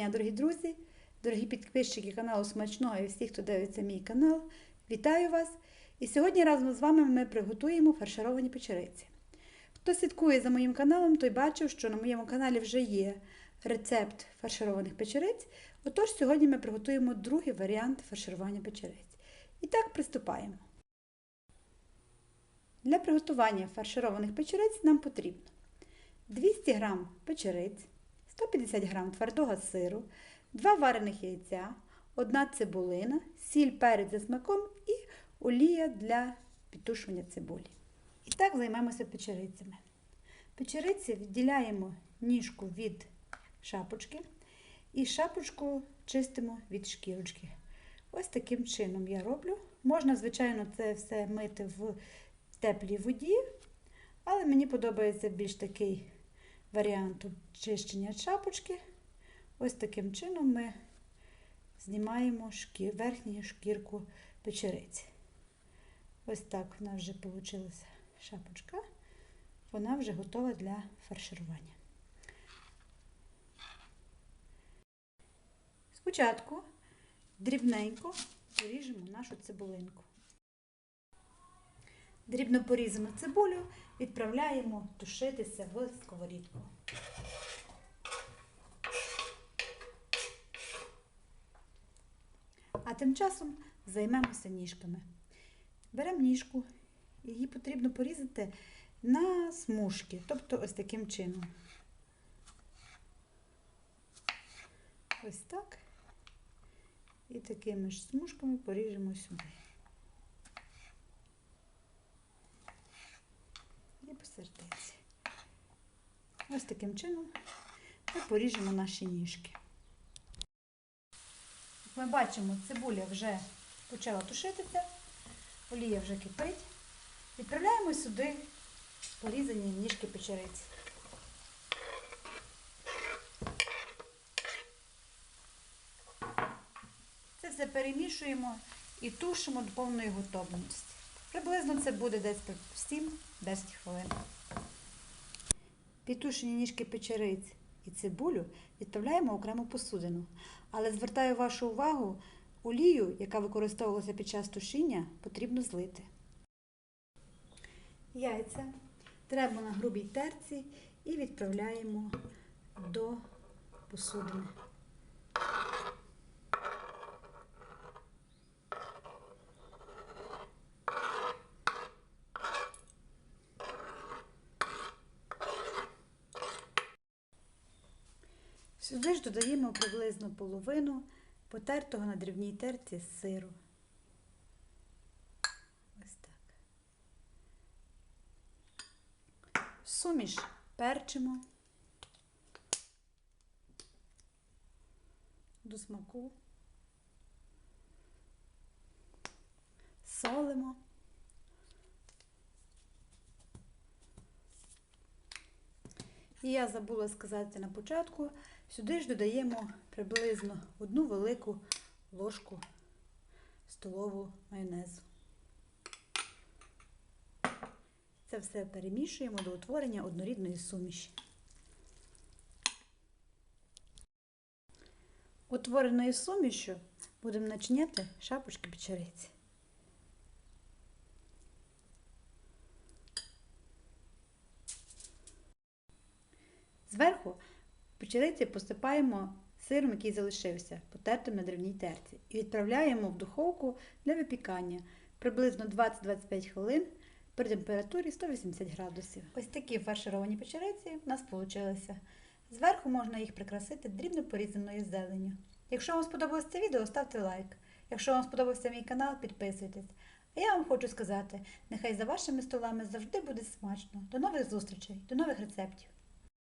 дня, дорогі друзі, дорогі підписчики каналу Смачного і всі, хто дивиться мій канал. Вітаю вас! І сьогодні разом з вами ми приготуємо фаршировані печериці. Хто слідкує за моїм каналом, той бачив, що на моєму каналі вже є рецепт фаршированих печериць. Отож, сьогодні ми приготуємо другий варіант фарширування печериць. І так, приступаємо. Для приготування фаршированих печериць нам потрібно 200 г печериць, 150 г твердого сиру, 2 варених яйця, 1 цибулина, сіль перець за смаком і олія для підтушування цибулі. І так займемося печерицями. Печериці відділяємо ніжку від шапочки і шапочку чистимо від шкірочки. Ось таким чином я роблю. Можна, звичайно, це все мити в теплій воді, але мені подобається більш такий варіант очищення шапочки. Ось таким чином ми знімаємо шкір, верхню шкірку печериці. Ось так в нас вже вийшла шапочка. Вона вже готова для фарширування. Спочатку дрібненько поріжемо нашу цибулинку. Дрібно порізану цибулю відправляємо тушитися в сковорідку. А тим часом займемося ніжками. Беремо ніжку, її потрібно порізати на смужки, тобто ось таким чином. Ось так. І такими ж смужками поріжемо сюди. І посередиці. Ось таким чином ми поріжемо наші ніжки. Ми бачимо, цибуля вже почала тушитися, олія вже кипить. Відправляємо сюди порізані ніжки печериці. Це все перемішуємо і тушимо до повної готовності. Приблизно це буде десь 7-10 хвилин. Підтушені ніжки печериць і цибулю відправляємо окрему посудину. Але звертаю вашу увагу, олію, яка використовувалася під час тушіння, потрібно злити. Яйця треба на грубій терці і відправляємо до посудини. Сюди ж додаємо приблизно половину потертого на дрібній терці сиру. Ось так. Суміш перчимо до смаку, солимо. І я забула сказати на початку, сюди ж додаємо приблизно одну велику ложку столову майонезу. Це все перемішуємо до утворення однорідної суміші. Утвореною сумішю будемо начиняти шапочки печериці. Зверху печериці посипаємо сиром, який залишився, потертим на древній терці, і відправляємо в духовку для випікання приблизно 20-25 хвилин при температурі 180 градусів. Ось такі фаршировані печериці в нас вийшли. Зверху можна їх прикрасити дрібно порізаною зеленню. Якщо вам сподобалось це відео, ставте лайк. Якщо вам сподобався мій канал, підписуйтесь. А я вам хочу сказати, нехай за вашими столами завжди буде смачно. До нових зустрічей, до нових рецептів.